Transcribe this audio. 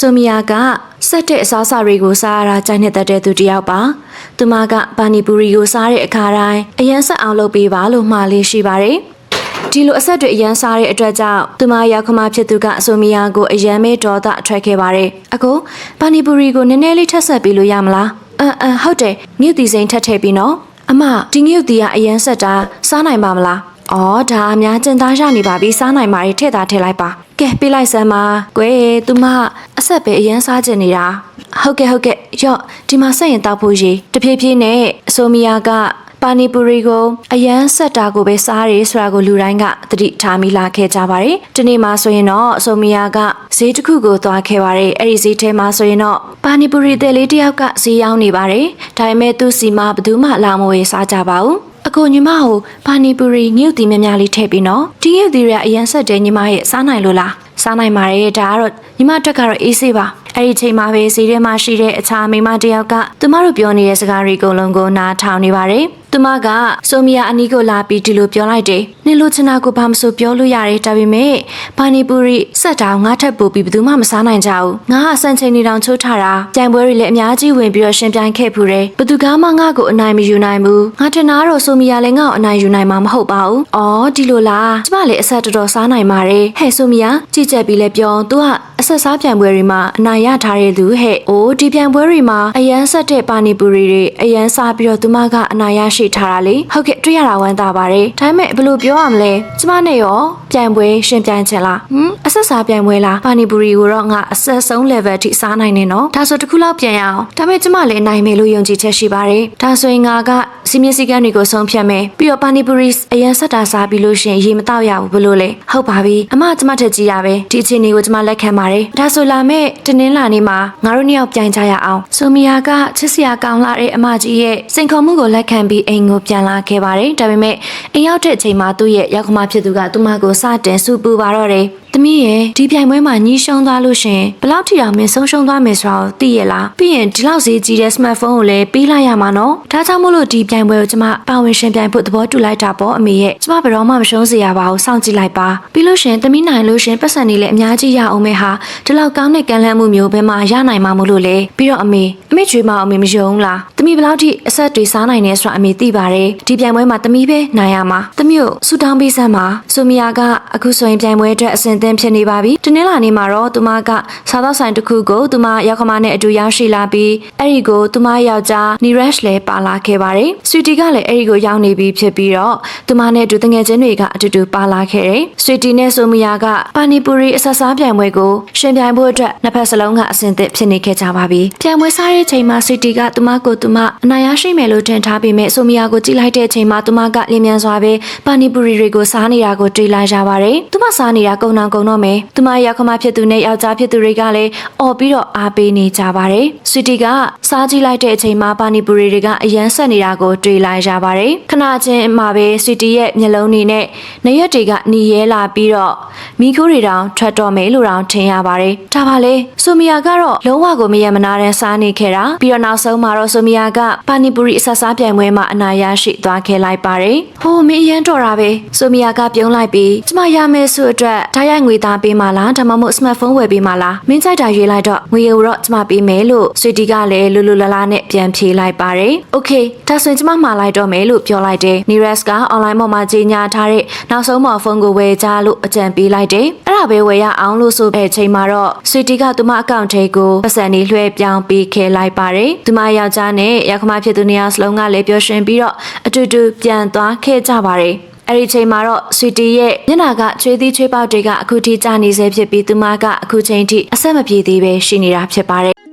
ဆိုမီယာကဆက်တဲ့အစားအစာတွေကိုစားရတာကြိုက်နှစ်သက်တဲ့သူတစ်ယောက်ပါသူမကဘာနီပူရီကိုစားတဲ့အခါတိုင်းအရန်ဆက်အောင်လုပ်ပေးပါလို့မှားလေးရှိပါတယ်ဒီလိုအဆက်တွေအရန်စားတဲ့အတွက်ကြောင့်သူမရောက်ခမဖြစ်သူကအဆိုမီယာကိုအရန်မဲဒေါသအထွက်ခဲ့ပါတယ်အခုဘာနီပူရီကိုနည်းနည်းလေးထပ်ဆက်ပြီးလို့ရမလားအမ်အမ်ဟုတ်တယ်မြုပ်တီစိန်ထပ်ထည့်ပြီးနော်အမဒီမြုပ်တီကအရန်ဆက်တာစားနိုင်ပါမလား။အော်ဒါအများကျင်သားရနေပါပြီစားနိုင်ပါလေထည့်သားထည့်လိုက်ပါ။ကဲပေးလိုက်စမ်းပါ။ကွယ်သူမ အဆက်ပဲအရန်စားကျင်နေတာ။ဟုတ်ကဲ့ဟုတ်ကဲ့ရော့ဒီမှာဆက်ရင်တောက်ဖို့ရေတဖြည်းဖြည်းနဲ့အဆိုမီယာကပါနီပူရီကိုအရန်ဆက်တာကိုပဲစားရဲဆိုတာကိုလူတိုင်းကသတိထားမိလာခဲ့ကြပါတယ်။ဒီနေ့မှဆိုရင်တော့အဆိုမီယာကဈေးတစ်ခုကိုသွားခဲ့ပါတယ်။အဲ့ဒီဈေးထဲမှာဆိုရင်တော့ပါနီပူရီတဲ့လေးတစ်ယောက်ကဈေးရောက်နေပါတယ်။ဒါပေမဲ့သူ့စီမှာဘယ်သူမှလာမဝေစားကြပါဘူး။ အကိုညီမကိုဘာနီပူရီငှုတ်တီများများလေးထည့်ပြီးနော်ဒီငှုတ်တီတွေကအရင်ဆက်တယ်ညီမရဲ့စားနိုင်လို့လားစားနိုင်ပါတယ်ဒါကတော့ညီမတက်ကတော့အေးဆေးပါ အဲ့ဒီချိန်မှာပဲစီထဲမှာရှိတဲ့အခြားမိန်းမတစ်ယောက်ကသူမတို့ပြောနေတဲ့စကားတွေအကုန်လုံးကိုနားထောင်နေပါတယ်သူမကဆိုမီယာအနီးကိုလာပြီးဒီလိုပြောလိုက်တယ်။နင်လိုချင်တာကိုဘာမဆိုပြောလို့ရတယ်ဒါပေမဲ့ဘာနီပူရီဆက်တောင်ငါထက်ပိုပြီးဘယ်သူမှမစားနိုင်ကြဘူး။ငါကစံချိန်နေတောင်ချိုးထားတာ။ကြံပွဲတွေလည်းအများကြီးဝင်ပြီးတော့ရှင်ပြိုင်ခဲ့ဖူးတယ်။ဘယ်သူကမှငါ့ကိုအနိုင်မယူနိုင်ဘူး။ငါထင်တာကတော့ဆိုမီယာလည်းငါ့ကိုအနိုင်ယူနိုင်မှာမဟုတ်ပါဘူး။အော်ဒီလိုလား။ကျမလည်းအဆက်တော်တော်စားနိုင်ပါတယ်။ဟဲ့ဆိုမီယာကြည့်ချက်ပြီးလဲပြော။ तू က အဆက်စားပြိုင်ပွဲတွေမှာအနိုင်ရထားတဲ့သူဟဲ့။အိုးဒီပြိုင်ပွဲတွေမှာအရန်ဆက်တဲ့ပါနီပူရီတွေအရန်စားပြီးတော့သူမကအနိုင်ရရှိထားတာလေဟုတ်ကဲ့တွေ့ရတာဝမ်းသာပါတယ်ဒါပေမဲ့ဘယ်လိုပြောရမလဲကျမနဲ့ရောပြိုင်ပွဲရှင်ပြိုင်ချင်လားဟမ်အဆက်စားပြိုင်ပွဲလားပါနီပူရီကိုတော့ငါအဆက်ဆုံး level ထိစားနိုင်နေနော်ဒါဆိုတစ်ခုလောက်ပြန်ရအောင်ဒါပေမဲ့ကျမလည်းနိုင်မယ်လို့ယုံကြည်ချက်ရှိပါတယ်ဒါဆိုရင်ငါက စီမင်းစည်းကမ်းတွေကိုဆုံးဖြတ်မယ်ပြီးတော့ပါနီပူရီအရန်ဆက်တာစားပြီးလို့ရှရင်ရေမတော့ရဘူးဘယ်လိုလဲဟုတ်ပါပြီအမကျမထက်ကြီးတာပဲဒီအချိန်လေးကိုကျမလက်ခံပါတယ်ဒါဆိုလာမဲ့တနင်္လာနေ့မှာငါတို့နှစ်ယောက်ပြိုင်ကြရအောင်ဆိုမီယာကချစ်စရာကောင်းလာတဲ့အမကြီးရဲ့စိန်ခေါ်မှုကိုလက်ခံပြီးအိမ်ကိုပြန်လာခဲ့ပါတယ်ဒါပေမဲ့အိမ်ရောက်တဲ့အချိန်မှာသူ့ရဲ့ရောက်ခမဖြစ်သူကသူ့မကိုစတင်စူပူပါတော့တယ်။ သမီးရဲ့ဒီပြိုင်ပွဲမှာညီးရှုံးသွားလို့ရှရင်ဘယ်လောက်ထိအောင်မင်းဆုံးရှုံးသွားမယ်ဆိုတာကိုသိရလား။ပြီးရင်ဒီလောက်ဈေးကြီးတဲ့ smartphone ကိုလည်းပေးလိုက်ရမှာနော်။ဒါကြောင့်မို့လို့ဒီပြိုင်ပွဲကိုကျမပါဝင်ရှင်ပြိုင်ဖို့သဘောတူလိုက်တာပေါ့အမေရဲ့။ကျမဘယ်တော့မှမရှုံးစေရပါဘူးစောင့်ကြည့်လိုက်ပါ။ပြီးလို့ရှရင်သမီးနိုင်လို့ရှရင်ပတ်စံနေလည်းအများကြီးရအောင်မဲဟာဒီလောက်ကောင်းတဲ့ကံလန့်မှုမျိုးဘယ်မှာရနိုင်မှာမို့လို့လဲ။ပြီးတော့အမေအမေချွေးမအောင်အမေမယုံလား။သမီးဘယ်လောက်ထိအဆက်တွေစားနိုင်နေဆိုတာအမေသိပါတယ်။ဒီပြိုင်ပွဲမှာသမီးပဲနိုင်ရမှာ။သမီးကိုဆူတောင်းပေးစမ်းပါ။ဆိုမီယာကအခုဆိုရင်ပြိုင်ပွဲအတွက်အဆင်သင့်ဖြစ်နေပါပြီ။တနင်္လာနေ့မှာတော့သူမကစားသောက်ဆိုင်တစ်ခုကိုသူမရောက်ခမနဲ့အတူရောက်ရှိလာပြီးအဲ့ဒီကိုသူမယောက်ျားနီရက်ရှ်လည်းပါလာခဲ့ပါတယ်။ဆွီတီကလည်းအဲ့ဒီကိုရောက်နေပြီဖြစ်ပြီးတော့သူမနဲ့အတူတငယ်ချင်းတွေကအတူတူပါလာခဲ့တယ်။ဆွီတီနဲ့ဆိုမီယာကပါနီပူရီအဆက်စားပြိုင်ပွဲကိုရှင်ပြိုင်ဖို့အတွက်နှစ်ဖက်စလုံးကအဆင်သင့်ဖြစ်နေခဲ့ကြပါပြီ။ပြိုင်ပွဲစားတဲ့ချိန်မှာဆွီတီကသူမကိုသူမအနာရရှိမယ်လို့ထင်ထားပေမဲ့ဆိုမီယာကိုကြည့်လိုက်တဲ့အချိန်မှာသူမကလင်းမြန်စွာပဲပါနီပူရီတွေကိုစားနေတာကိုတွေ့လာရပါတယ်။သူမစားနေတာကုံအောင်ကုံတော့မယ်။သူမရောက်ခမဖြစ်သူနဲ့ယောက်ျားဖြစ်သူတွေကလည်းအော်ပြီးတော့အားပေးနေကြပါတယ်။ဆွီတီကစားကြည့်လိုက်တဲ့အချိန်မှာပါနီပူရီတွေကအရန်ဆက်နေတာကိုတွေ့လာရပါတယ်။ခဏချင်းမှာပဲဆွီတီရဲ့မျက်လုံးတွေနဲ့နေရက်တွေကหนีရဲလာပြီးတော့မိခိုးတွေတောင်ထွက်တော့မယ်လို့တောင်ထင်ရပါတယ်။ဒါပါလေဆိုမီယာကတော့လုံးဝကိုမရမနာတဲ့စားနေခဲ့တာပြီးတော့နောက်ဆုံးမှာတော့ဆိုမီယာကပါနီပူရီအဆက်စားပြိုင်ပွဲမှာအနာရရှိသွားခဲ့လိုက်ပါတယ်။ဟိုမင်းအရန်တော်တာပဲဆိုမီယာကပြုံးလိုက်ပြီးကျမရမယ်ဆိုအတွက်ဓာတ်ရိုက်ငွေသားပေးမှလားဒါမှမဟုတ် smartphone ဝယ်ပေးမှလားမင်းကြိုက်တာရွေးလိုက်တော့ငွေကိုတော့ကျမပေးမယ်လို့ဆွေတီကလည်းလူလူလလားနဲ့ပြန်ဖြေလိုက်ပါတယ်။ Okay ဒါဆိုရင်ကျမမှာလိုက်တော့မယ်လို့ပြောလိုက်တယ်။ Neres က online ပေါ်မှာကြီးညာထားတဲ့နောက်ဆုံးမော်ဖုန်းကိုဝယ်ကြလို့အကြံပေးလိုက်တယ်။အဲ့ဒါပဲဝယ်ရအောင်လို့ဆိုတဲ့ချိန်မှာတော့ဆွေတီကသူမအကောင့်ထဲကိုပတ်စံလေးလွှဲပြောင်းပေးခဲ့လိုက်ပါတယ်။သူမယောက်ျားနဲ့ရောက်ခမဖြစ်သူနေရာစလုံးကလည်းပျော်ရွှင်ပြီးတော့အတူတူပြန်သွားခဲ့ကြပါတယ်။ အဲ့ဒီချိန်မှာတော့ဆွီတီရဲ့မျက်နှာကချွေးသီးချွေးပေါက်တွေကအခုထိကျနေစေဖြစ်ပြီးသူမကအခုချိန်ထိအဆက်မပြေသေးပဲရှိနေတာဖြစ်ပါတယ်